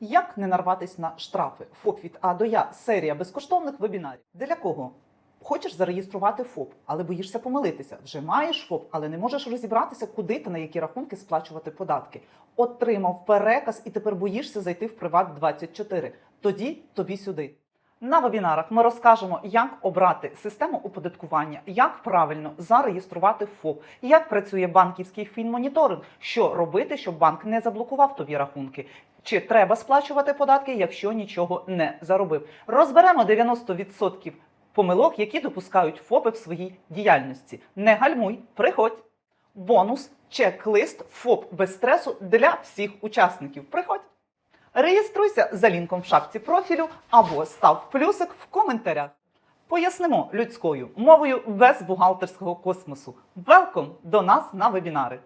Як не нарватися на штрафи? ФОП від А до Я серія безкоштовних вебінарів. Для кого? Хочеш зареєструвати ФОП, але боїшся помилитися. Вже маєш ФОП, але не можеш розібратися, куди та на які рахунки сплачувати податки. Отримав переказ і тепер боїшся зайти в Приват 24. Тоді тобі сюди. На вебінарах ми розкажемо, як обрати систему оподаткування, як правильно зареєструвати ФОП, як працює банківський фінмоніторинг, що робити, щоб банк не заблокував тобі рахунки. Чи треба сплачувати податки, якщо нічого не заробив? Розберемо 90% помилок, які допускають ФОПи в своїй діяльності. Не гальмуй, приходь. Бонус чек-лист ФОП без стресу для всіх учасників. Приходь. Реєструйся за лінком в шапці профілю або став плюсик в коментарях. Пояснимо людською мовою без бухгалтерського космосу. Велком до нас на вебінари.